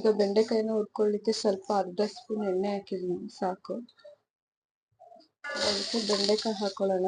ಈಗ ಬೆಂಡೆಕಾಯಿನ ಹುರ್ಕೊಳ್ಳಿಕ್ಕೆ ಸ್ವಲ್ಪ ಅರ್ಧ ಸ್ಪೂನ್ ಎಣ್ಣೆ ಹಾಕಿದ್ದೀನಿ, ಸಾಕು. ಅದಕ್ಕೆ ಬೆಂಡೆಕಾಯಿ ಹಾಕೊಳ್ಳೋಣ.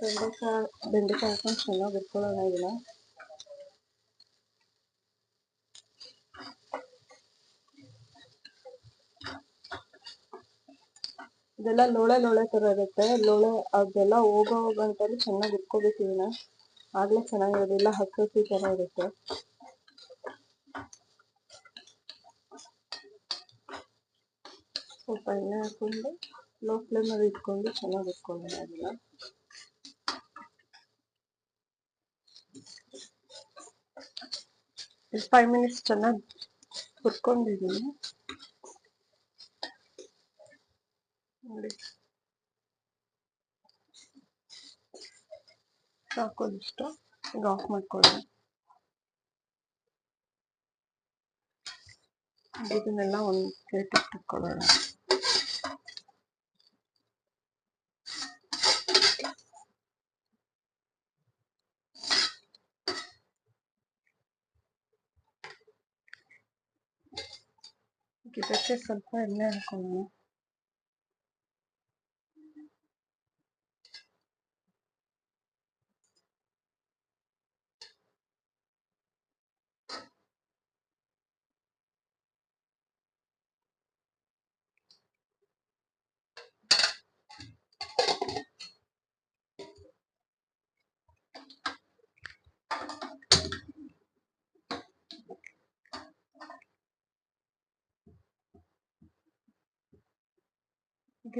ಬೆಂಡೆಕಾಯಿ ಬೆಂಡೆಕಾಯಿ ಹಾಕೊಂಡು ಚೆನ್ನಾಗಿ ಹುರ್ಕೊಳ್ಳೋಣ ಇದನ್ನ. ಇದೆಲ್ಲ ಲೋಳೆ ಲೋಳೆ ತರ ಇರುತ್ತೆ. ಲೋಳೆ ಅದೆಲ್ಲ ಹೋಗೋ ಗಂಟಲ್ಲಿ ಚೆನ್ನಾಗಿ ಇಟ್ಕೋಬೇಕು ಇದನ್ನ. ಆಗ್ಲೇ ಚೆನ್ನಾಗಿರೋದಿಲ್ಲ ಹಸಿ ತರ ಇರುತ್ತೆ. ಸ್ವಲ್ಪ ಎಣ್ಣೆ ಹಾಕೊಂಡು ಲೋ ಫ್ಲೇಮಲ್ಲಿ ಇಟ್ಕೊಂಡು ಚೆನ್ನಾಗಿ ಇಟ್ಕೊಳ್ಳೋಣ ಅದನ್ನ ಫೈವ್ ಮಿನಿಟ್ಸ್ ಚೆನ್ನಾಗಿ ಹುರ್ಕೊಂಡಿದ್ದೀನಿ. ನೋಡಿ ಸಾಕೋದಿಷ್ಟು ಈಗ ಆಫ್ ಮಾಡ್ಕೊಳ್ಳೋಣ ಇದನ್ನೆಲ್ಲ ಒಂದು ಪ್ಲೇಟಿಗೆ ತಕ್ಕೊಳ್ಳೋಣ ಇದಕ್ಕೆ ಸ್ವಲ್ಪ ಎಣ್ಣೆ ಹಾಕೊಳ್ಳೋಣ.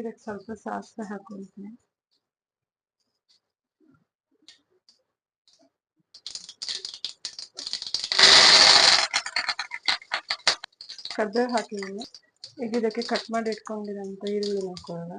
ಇದಕ್ಕೆ ಸ್ವಲ್ಪ ಸಾಸಿವೆ ಹಾಕೊಳ್ತೀನಿ ಕರ್ಬೇವು ಹಾಕಿದ್ದೀನಿ ಈಗ ಇದಕ್ಕೆ ಕಟ್ ಮಾಡಿ ಇಟ್ಕೊಂಡಿರೋಂಥ ಈರುಳ್ಳಿ ಹಾಕೊಳ್ಳೋಣ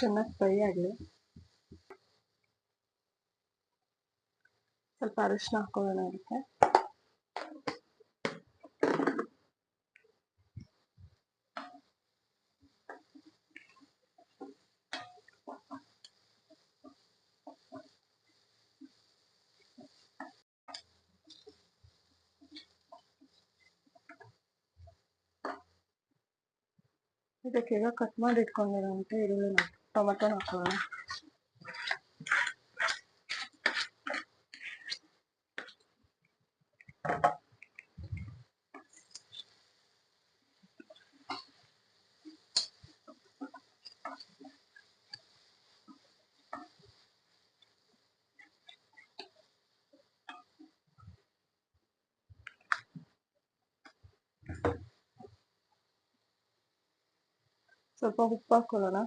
ಚೆನ್ನಾಗಿ ಫ್ರೈ ಆಗಲಿ. ಸ್ವಲ್ಪ ಅರಿಶಿನ ಹಾಕೊಳ್ಳೋಣ ಅದಕ್ಕೆ. ಇದಕ್ಕೆ ಕಟ್ ಮಾಡಿ ಇಟ್ಕೊಂಡಿರೋಂಥ ಈರುಳ್ಳಿ ಟೊಮೆಟೊ ಹಾಕೊಳ್ಳೋಣ ಸ್ವಲ್ಪ ಉಪ್ಪು ಹಾಕೊಳ್ಳೋಣ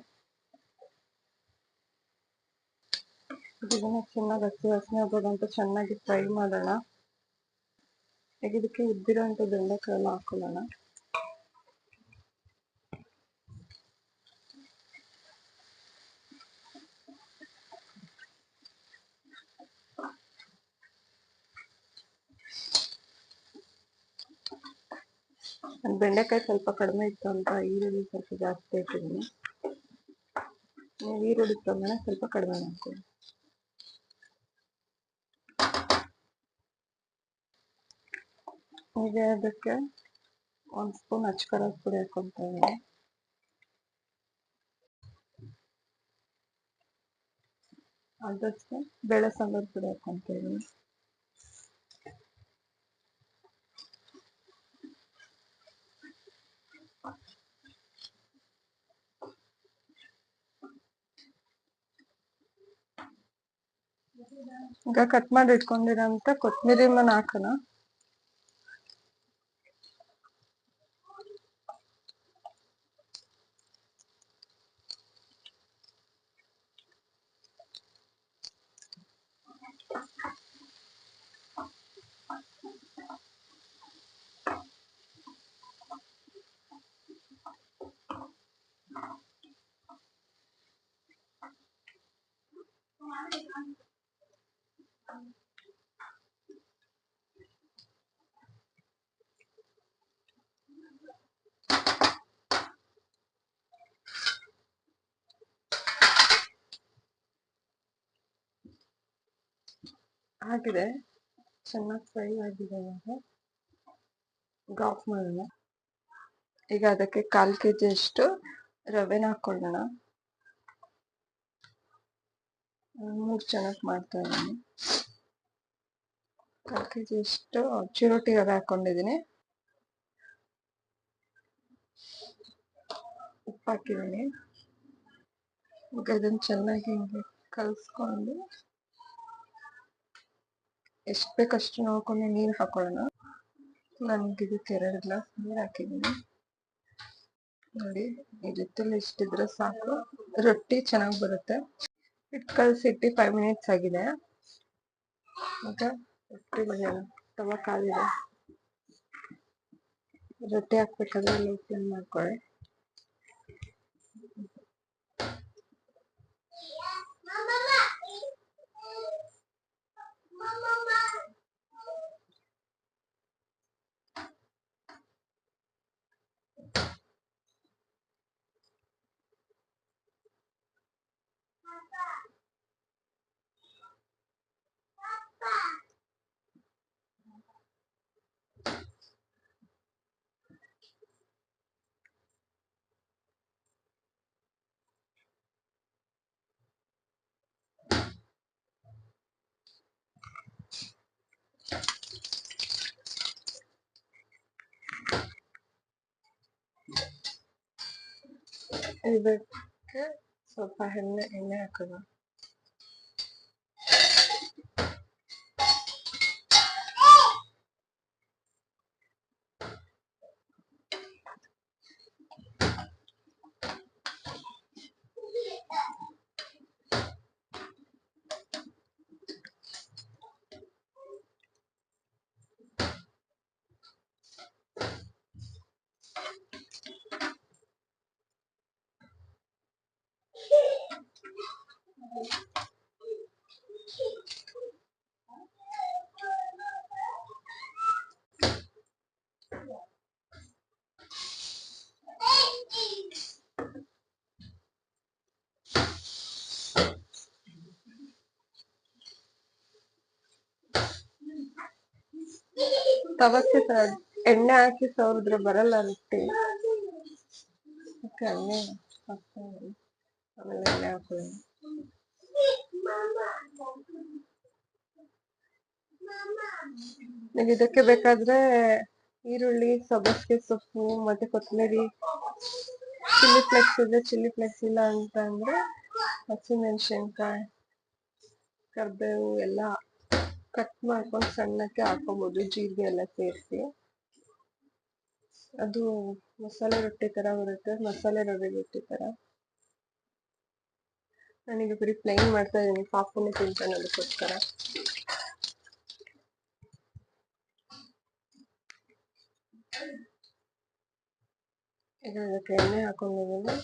ಇದನ್ನ ಚೆನ್ನಾಗಿ ಹಸಿ ವಾಸನೆ ಹೋಗೋದಂತ ಚೆನ್ನಾಗಿ ಫ್ರೈ ಮಾಡೋಣ. ಈಗ ಇದಕ್ಕೆ ಉದ್ದಿರೋಂಥ ಬೆಂಡೆಕಾಯಿ ಎಲ್ಲ ಹಾಕೊಳ್ಳೋಣ ಬೆಂಡೆಕಾಯಿ ಸ್ವಲ್ಪ ಕಡಿಮೆ ಇತ್ತು ಅಂತ ಈರುಳ್ಳಿ ಸ್ವಲ್ಪ ಜಾಸ್ತಿ ಇಟ್ಟಿದ್ದೀನಿ ನೀವು ಈರುಳ್ಳಿ ಪ್ರಮಾಣ ಸ್ವಲ್ಪ ಕಡಿಮೆ ಮಾಡ್ಕೊಳ್ಳಿ. ಈಗ ಅದಕ್ಕೆ ಒಂದು ಸ್ಪೂನ್ ಅಚ್ಕರ ಪುಡಿ ಹಾಕೊತಾ ಇದ್ದೀನಿ. ಬೆಳೆ ಸಾಂಬಾರು ಪುಡಿ ಹಾಕೊತಾ ಈಗ ಕಟ್ ಮಾಡಿ ಇಟ್ಕೊಂಡಿರಂತ ಕೊತ್ತಂಬರಿ ಮನ ಹಾಕೋಣ. ಆಗಿದೆ. ಚೆನ್ನಾಗಿ ಫ್ರೈ ಆಗಿದೆ ಇವಾಗ. ಈಗ ಆಫ್ ಮಾಡೋಣ. ಈಗ ಅದಕ್ಕೆ ಕಾಲು ಕೆ ಜಿ ಅಷ್ಟು ರವೆನ ಹಾಕೊಳ್ಳೋಣ. ಮೂರು ಚೆನ್ನಾಗಿ ಮಾಡ್ತಾ ಇದ್ದೀನಿ. ಕಾಲು ಕೆ ಜಿ ಅಷ್ಟು ಚಿರೋಟಿ ರವೆ ಹಾಕೊಂಡಿದ್ದೀನಿ. ಉಪ್ಪು ಹಾಕಿದ್ದೀನಿ. ಈಗ ಅದನ್ನು ಚೆನ್ನಾಗಿ ಹಿಂಗೆ ಕಲಿಸ್ಕೊಂಡು ಎಷ್ಟು ಬೇಕಷ್ಟು ನೋಡ್ಕೊಂಡು ನೀರು ಹಾಕೊಳ್ಳೋಣ. ನನಗೆ ಇದಕ್ಕೆ ಎರಡು ಗ್ಲಾಸ್ ನೀರು ಹಾಕಿದ್ದೀನಿ. ನೋಡಿ, ಈ ರೀತಿಯಲ್ಲಿ ಇಷ್ಟಿದ್ರೆ ಸಾಕು. ರೊಟ್ಟಿ ಚೆನ್ನಾಗಿ ಬರುತ್ತೆ. ಹಿಟ್ಟು ಕಲಸಿ ಇಟ್ಟು ಫೈವ್ ಮಿನಿಟ್ಸ್ ಆಗಿದೆ. ಮತ್ತೆ ರೊಟ್ಟಿ ಬಡಿಯೋಣ ತವ ಕಾಲಿದೆ ರೊಟ್ಟಿ ಹಾಕ್ಬೇಕಾದ್ರೆ ಕ್ಲೀನ್ ಮಾಡ್ಕೊಳ್ಳಿ. ಇದಕ್ಕೆ ಸ್ವಲ್ಪ ಎಣ್ಣೆ ಎಣ್ಣೆ ಹಾಕೋಣ ತವಕ್ಕೆ ಎಣ್ಣೆ ಹಾಕಿ ಸವರಿದ್ರೆ ಬರಲ್ಲ ರೊಟ್ಟಿ ಎಣ್ಣೆ. ಆಮೇಲೆ ಎಣ್ಣೆ ಹಾಕೊಳ್ಳಿ ಇದಕ್ಕೆ ಬೇಕಾದ್ರೆ ಈರುಳ್ಳಿ ಸಬ್ಬಸಿಗೆ ಸೊಪ್ಪು, ಮತ್ತೆ ಕೊತ್ತಂಬರಿ, ಚಿಲ್ಲಿ ಫ್ಲೆಕ್ಸ್ ಇದೆ, ಚಿಲ್ಲಿ ಫ್ಲೆಕ್ಸ್ ಇಲ್ಲ ಅಂತ ಅಂದ್ರೆ ಹಸಿಮೆಣಸಿನ್ಕಾಯಿ, ಕರ್ಬೇವು, ಎಲ್ಲ ಕಟ್ ಮಾಡ್ಕೊಂಡು ಸಣ್ಣಕ್ಕೆ ಹಾಕೋಬಹುದು ಜೀರಿಗೆ ಎಲ್ಲ ಸೇರಿಸಿ. ಅದು ಮಸಾಲೆ ರೊಟ್ಟಿ ತರ ಬರುತ್ತೆ, ಮಸಾಲೆ ರವೆ ರೊಟ್ಟಿ ತರ. ನಾನೀಗ ಬರೀ ಪ್ಲೈನ್ ಮಾಡ್ತಾ ಇದ್ದೀನಿ ಪಾಪುನೇ ತಿಂತಾನೆ ಅದಕ್ಕೋಸ್ಕರ. ಈಗ ಅದಕ್ಕೆ ಎಣ್ಣೆ ಹಾಕೊಂಡಿದ್ದೀನಿ.